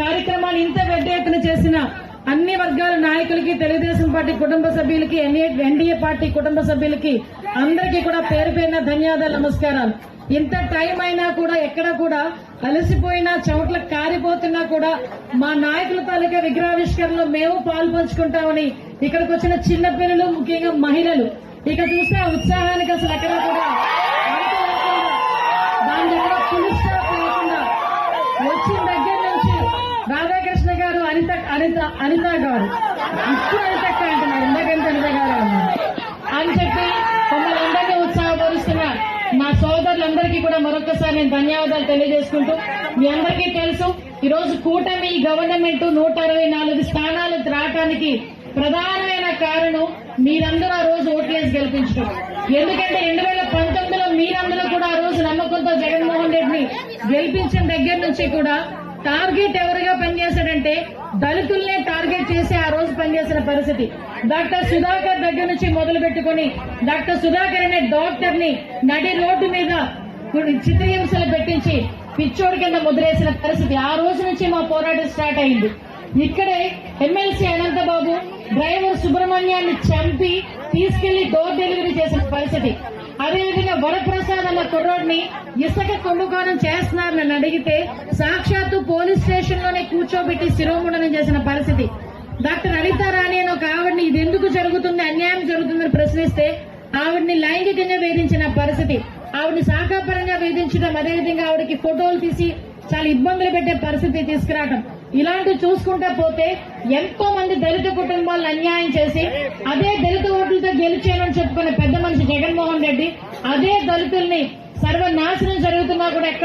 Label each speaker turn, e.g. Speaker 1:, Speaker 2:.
Speaker 1: కార్యక్రమాన్ని ఇంత పెద్ద ఎత్తున చేసిన అన్ని వర్గాల నాయకులకి తెలుగుదేశం పార్టీ కుటుంబ సభ్యులకి ఎన్డీఏ పార్టీ కుటుంబ సభ్యులకి అందరికీ కూడా పేరు పేరున ధన్యవాదాలు నమస్కారాలు. ఇంత టైం అయినా కూడా ఎక్కడ కూడా అలసిపోయినా చెమట్ల కారిపోతున్నా కూడా మా నాయకుల తాలూకా విగ్రహావిష్కరణలో మేము పాలు పంచుకుంటామని ఇక్కడికి వచ్చిన చిన్న పిల్లలు ముఖ్యంగా మహిళలు. ఇక చూస్తే ఆ ఉత్సాహానికి అసలు ఎక్కడ కూడా అనిత అనిత అనిత గారు. ఇప్పుడు అనిత అంటున్నారు. ఇందాకంటే అనిత గారు అని చెప్పి మమ్మల్ని అందరినీ ఉత్సాహపరుస్తున్న మా సోదరులందరికీ కూడా మరొకసారి నేను ధన్యవాదాలు తెలియజేసుకుంటూ మీ అందరికీ తెలుసు ఈరోజు కూటమి గవర్నమెంట్ నూట అరవై నాలుగు స్థానాలు రావటానికి ప్రధానమైన కారణం మీరందరూ ఆ రోజు ఓట్లేసి గెలిపించడం. ఎందుకంటే రెండు వేల పంతొమ్మిదిలో మీరందరూ కూడా ఆ రోజు నమ్మకంతో జగన్మోహన్ రెడ్డిని గెలిపించిన దగ్గర నుంచి కూడా టార్గెట్ ఎవరుగా పనిచేశాడంటే దళితుల్నే టార్గెట్ చేసి ఆ రోజు పనిచేసిన పరిస్థితి. డాక్టర్ సుధాకర్ దగ్గర నుంచి మొదలు పెట్టుకుని డాక్టర్ సుధాకర్ అనే డాక్టర్ని నడి రోడ్డు మీద కొన్ని చిత్రహింసలు పెట్టించి పిచ్చోడి కింద ముద్రేసిన పరిస్థితి. ఆ రోజు నుంచి మా పోరాటం స్టార్ట్ అయింది. ఇక్కడే ఎమ్మెల్సీ అనంతబాబు డ్రైవర్ సుబ్రహ్మణ్యాన్ని చంపి తీసుకెళ్ళి డోర్ డెలివరీ చేసిన పరిస్థితి. అదేవిధంగా వరప్ర కుర్రోడ్ని ఇసుక కుంభకోణం చేస్తున్నారని నన్ను అడిగితే సాక్షాత్తు పోలీస్ స్టేషన్లోనే కూర్చోబెట్టి శిరోముండనం చేసిన పరిస్థితి. డాక్టర్ అనిత రాణి అని ఒక ఆవిడని ఇది ఎందుకు జరుగుతుంది అన్యాయం జరుగుతుందని ప్రశ్నిస్తే ఆవిడని లైంగికంగా వేధించిన పరిస్థితి. ఆవిడని శాఖాపరంగా వేధించడం అదేవిధంగా ఆవిడకి ఫోటోలు తీసి చాలా ఇబ్బందులు పెట్టే పరిస్థితి తీసుకురావటం. ఇలాంటివి చూసుకుంటా పోతే ఎంతో మంది దళిత కుటుంబాలను అన్యాయం చేసి అదే దళిత ఓట్లతో గెలిచానని చెప్పుకునే పెద్ద మనిషి జగన్మోహన్ రెడ్డి అదే దళితుల్ని సర్వనాశనం జరుగుతున్నా కూడా